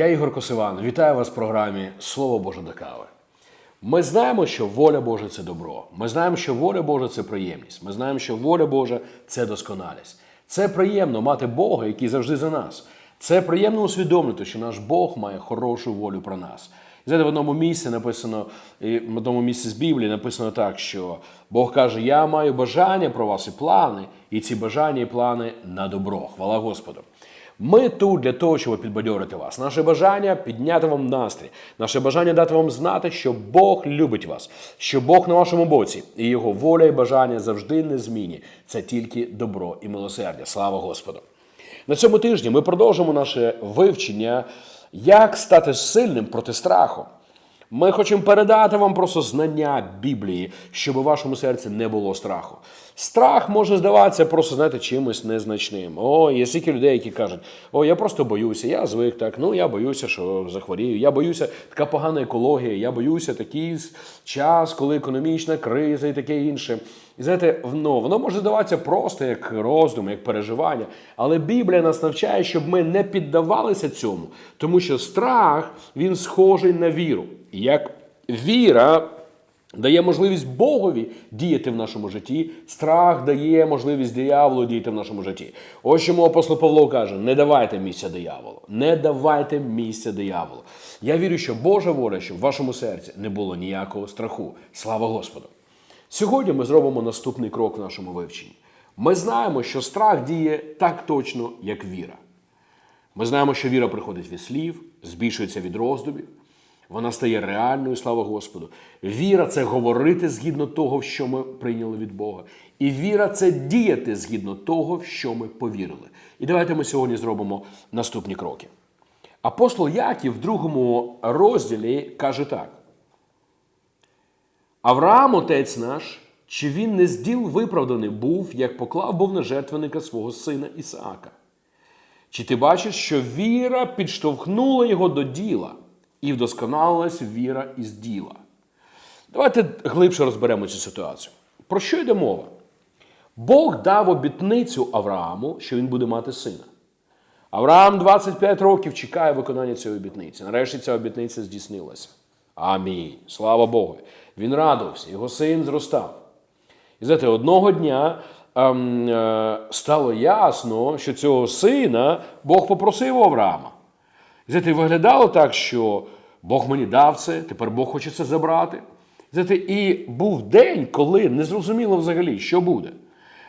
Я Ігор Косиван. Вітаю вас в програмі Слово Боже до кави. Ми знаємо, що воля Божа це добро. Ми знаємо, що воля Божа це приємність. Ми знаємо, що воля Божа це досконалість. Це приємно мати Бога, який завжди за нас. Це приємно усвідомлювати, що наш Бог має хорошу волю про нас. І знаєте, в одному місці написано, в одному місці з Біблії написано так, що Бог каже: Я маю бажання про вас і плани, і ці бажання і плани на добро. Хвала Господу. Ми тут для того, щоб підбадьорити вас. Наше бажання підняти вам настрій, наше бажання дати вам знати, що Бог любить вас, що Бог на вашому боці, і його воля і бажання завжди незмінні. Це тільки добро і милосердя. Слава Господу! На цьому тижні ми продовжимо наше вивчення, як стати сильним проти страху. Ми хочемо передати вам просто знання Біблії, щоб у вашому серці не було страху. Страх може здаватися просто, знаєте, чимось незначним. О, є стільки людей, які кажуть, о, я просто боюся, я звик так, ну я боюся, що захворію, я боюся, така погана екологія, я боюся такий час, коли економічна криза і таке інше. І знаєте, ну, воно може здаватися просто як роздум, як переживання. Але Біблія нас навчає, щоб ми не піддавалися цьому, тому що страх він схожий на віру. Як віра дає можливість Богові діяти в нашому житті, страх дає можливість дияволу діяти в нашому житті. Ось чому апостол Павло каже: не давайте місця дияволу, не давайте місця дияволу. Я вірю, що Божа воля, щоб в вашому серці не було ніякого страху. Слава Господу! Сьогодні ми зробимо наступний крок в нашому вивченні. Ми знаємо, що страх діє так точно, як віра. Ми знаємо, що віра приходить від слів, збільшується від роздумів, вона стає реальною, слава Господу. Віра це говорити згідно того, що ми прийняли від Бога. І віра це діяти згідно того, в що ми повірили. І давайте ми сьогодні зробимо наступні кроки. Апостол Яків в другому розділі каже так. Авраам, отець наш, чи він не з діл виправданий був, як поклав був на жертвенника свого сина Ісаака? Чи ти бачиш, що віра підштовхнула його до діла, і вдосконалилась віра із діла? Давайте глибше розберемо цю ситуацію. Про що йде мова? Бог дав обітницю Аврааму, що він буде мати сина. Авраам 25 років чекає виконання цієї обітниці. Нарешті ця обітниця здійснилася. Амінь. Слава Богу. Він радувався, його син зростав. І знаєте, одного дня ем, е, стало ясно, що цього сина Бог попросив у Авраама. Знаєте, виглядало так, що Бог мені дав це, тепер Бог хоче це забрати. Знаєте, і був день, коли не зрозуміло взагалі, що буде.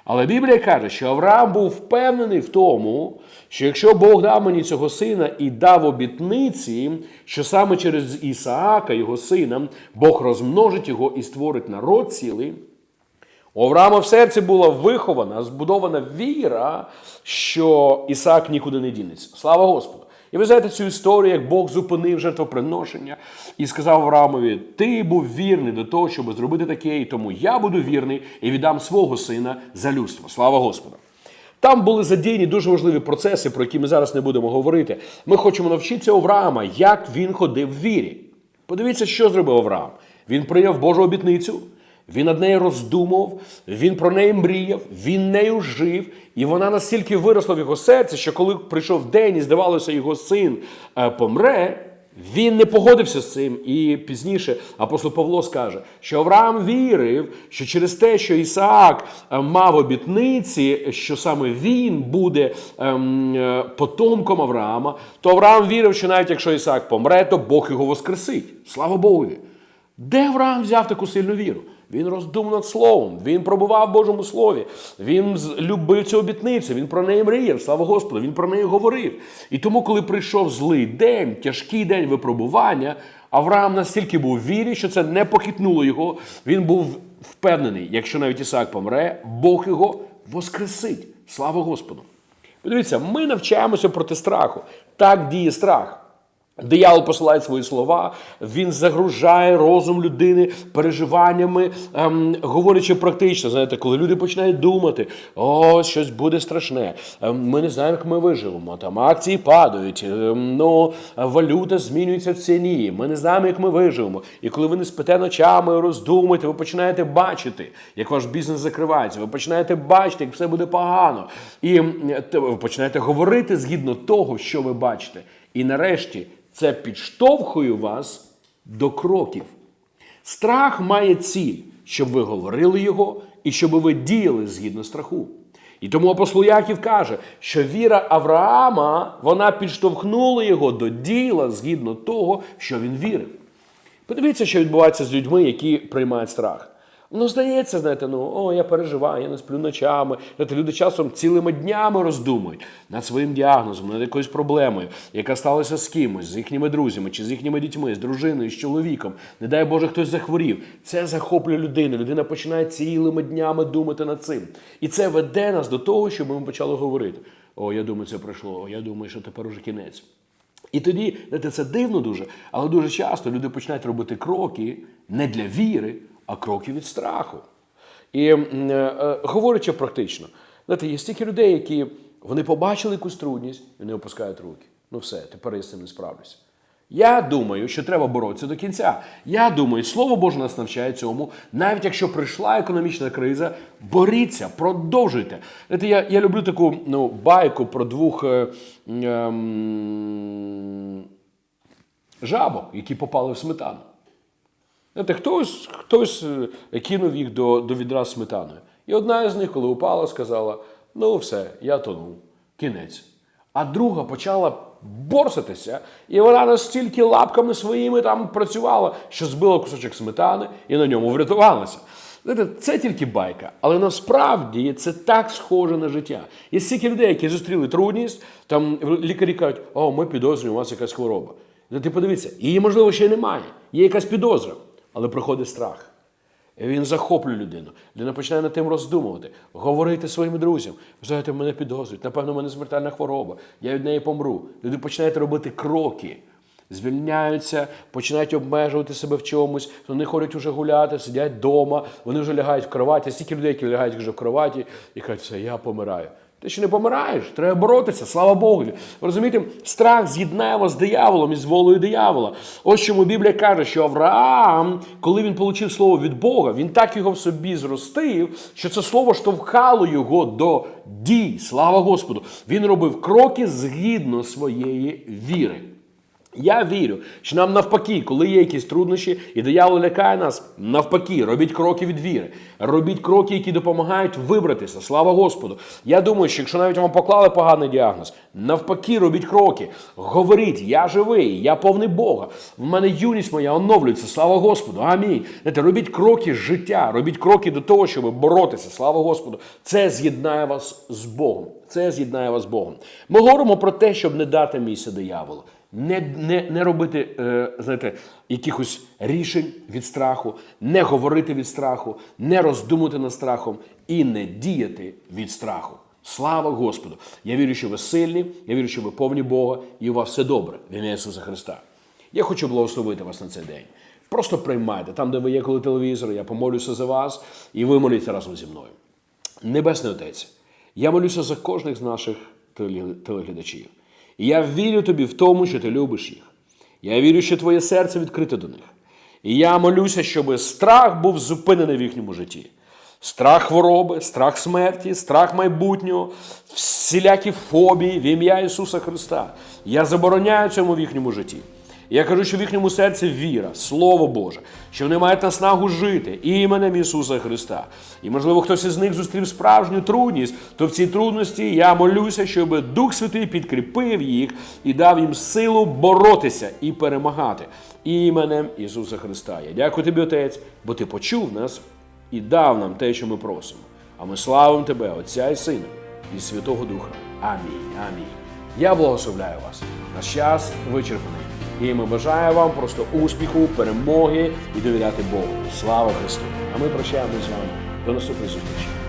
Але Біблія каже, що Авраам був впевнений в тому, що якщо Бог дав мені цього сина і дав обітниці, що саме через Ісаака, його сина, Бог розмножить його і створить народ цілий. У Авраама в серці була вихована, збудована віра, що Ісаак нікуди не дінеться. Слава Господу! І ви знаєте цю історію, як Бог зупинив жертвоприношення і сказав Авраамові: Ти був вірний до того, щоб зробити таке, і тому я буду вірний і віддам свого сина за людство. Слава Господу! Там були задіяні дуже важливі процеси, про які ми зараз не будемо говорити. Ми хочемо навчитися Авраама, як він ходив в вірі. Подивіться, що зробив Авраам. Він прийняв Божу обітницю. Він над нею роздумав, він про неї мріяв, він нею жив, і вона настільки виросла в його серці, що коли прийшов день і здавалося, його син е, помре, він не погодився з цим. І пізніше апостол Павло скаже, що Авраам вірив, що через те, що Ісаак е, мав обітниці, що саме він буде ем, е, потомком Авраама, то Авраам вірив, що навіть якщо Ісаак помре, то Бог його воскресить. Слава Богу! Де Авраам взяв таку сильну віру? Він роздумав над словом, він пробував в Божому Слові, він любив цю обітницю, він про неї мріяв, слава Господу, він про неї говорив. І тому, коли прийшов злий день, тяжкий день випробування, Авраам настільки був в вірі, що це не похитнуло його. Він був впевнений, якщо навіть Ісаак помре, Бог його воскресить. Слава Господу! Подивіться, ми навчаємося проти страху. Так діє страх. Диявол посилає свої слова, він загружає розум людини переживаннями, ем, говорячи практично. Знаєте, коли люди починають думати, о, щось буде страшне, ем, ми не знаємо, як ми виживемо. Там акції падають, ем, ну, валюта змінюється в ціні. Ми не знаємо, як ми виживемо. І коли ви не спите ночами, роздумуєте, ви починаєте бачити, як ваш бізнес закривається. Ви починаєте бачити, як все буде погано. І ви починаєте говорити згідно того, що ви бачите. І нарешті це підштовхує вас до кроків. Страх має ціль, щоб ви говорили його і щоб ви діяли згідно страху. І тому апостол Яків каже, що віра Авраама вона підштовхнула його до діла згідно того, що він вірив. Подивіться, що відбувається з людьми, які приймають страх. Ну, здається, знаєте, ну о, я переживаю, я не сплю ночами. Знаєте, люди часом цілими днями роздумують над своїм діагнозом, над якоюсь проблемою, яка сталася з кимось, з їхніми друзями, чи з їхніми дітьми, з дружиною, з чоловіком. Не дай Боже, хтось захворів. Це захоплює людину. Людина починає цілими днями думати над цим. І це веде нас до того, щоб ми почали говорити: О, я думаю, це пройшло, о, я думаю, що тепер уже кінець. І тоді, знаєте, це дивно дуже, але дуже часто люди починають робити кроки не для віри, а кроки від страху. І е, е, говорячи практично, знаєте, є стільки людей, які вони побачили якусь трудність і не опускають руки. Ну все, тепер я з цим не справлюся. Я думаю, що треба боротися до кінця. Я думаю, слово Боже нас навчає цьому. Навіть якщо прийшла економічна криза, боріться, продовжуйте. Знаєте, я, я люблю таку ну, байку про двох е, ем, жабок, які попали в сметану. Знаєте, хтось, хтось е, кинув їх до, до відра з сметаною. І одна із них, коли упала, сказала: ну все, я тонув, кінець. А друга почала борсатися, і вона настільки лапками своїми там працювала, що збила кусочок сметани і на ньому врятувалася. Знаєте, це тільки байка, але насправді це так схоже на життя. Є стільки людей, які зустріли трудність, там лікарі кажуть, о, ми підозрюємо, у вас якась хвороба. Ти подивися, її, можливо, ще й немає. Є якась підозра, але приходить страх. І Він захоплює людину. Людина починає над тим роздумувати, говорити своїм друзям. Ви знаєте, мене підозрюють, напевно, в мене смертельна хвороба, я від неї помру. Люди починають робити кроки, звільняються, починають обмежувати себе в чомусь. Вони ходять вже гуляти, сидять вдома, вони вже лягають в кроваті. Стільки людей, які лягають вже в кроваті і кажуть, все, я помираю. Ти ще не помираєш, треба боротися, слава Богу. Розумієте, страх з'єднає вас з дияволом і з волею диявола. Ось чому Біблія каже, що Авраам, коли він отримав слово від Бога, він так його в собі зростив, що це слово штовхало його до дій. Слава Господу! Він робив кроки згідно своєї віри. Я вірю, що нам навпаки, коли є якісь труднощі, і диявол лякає нас, навпаки, робіть кроки від віри, робіть кроки, які допомагають вибратися. Слава Господу. Я думаю, що якщо навіть вам поклали поганий діагноз, навпаки, робіть кроки. Говоріть, я живий, я повний Бога. В мене юність моя оновлюється. Слава Господу. Амінь. Знаєте, робіть кроки життя, робіть кроки до того, щоб боротися. Слава Господу. Це з'єднає вас з Богом. Це з'єднає вас з Богом. Ми говоримо про те, щоб не дати місця дияволу. Не не, не робити е, знаєте, якихось рішень від страху, не говорити від страху, не роздумувати над страхом і не діяти від страху. Слава Господу! Я вірю, що ви сильні, я вірю, що ви повні Бога, і у вас все добре в ім'я Ісуса Христа. Я хочу благословити вас на цей день. Просто приймайте там, де ви є, коли телевізор, я помолюся за вас, і ви моліться разом зі мною. Небесний Отець, я молюся за кожних з наших телеглядачів. І я вірю тобі в тому, що ти любиш їх. Я вірю, що твоє серце відкрите до них. І я молюся, щоб страх був зупинений в їхньому житті. Страх хвороби, страх смерті, страх майбутнього, всілякі фобії в ім'я Ісуса Христа. Я забороняю цьому в їхньому житті. Я кажу, що в їхньому серці віра, Слово Боже, що вони мають наснагу жити іменем Ісуса Христа. І, можливо, хтось із них зустрів справжню трудність, то в цій трудності я молюся, щоб Дух Святий підкріпив їх і дав їм силу боротися і перемагати іменем Ісуса Христа. Я дякую тобі, Отець, бо ти почув нас і дав нам те, що ми просимо. А ми славимо Тебе, Отця і Сина, і Святого Духа. Амінь. Амінь. Я благословляю вас. Наш час вичерпаний. І ми бажаємо вам просто успіху, перемоги і довіряти Богу. Слава Христу! А ми прощаємося з вами. До наступної зустрічі.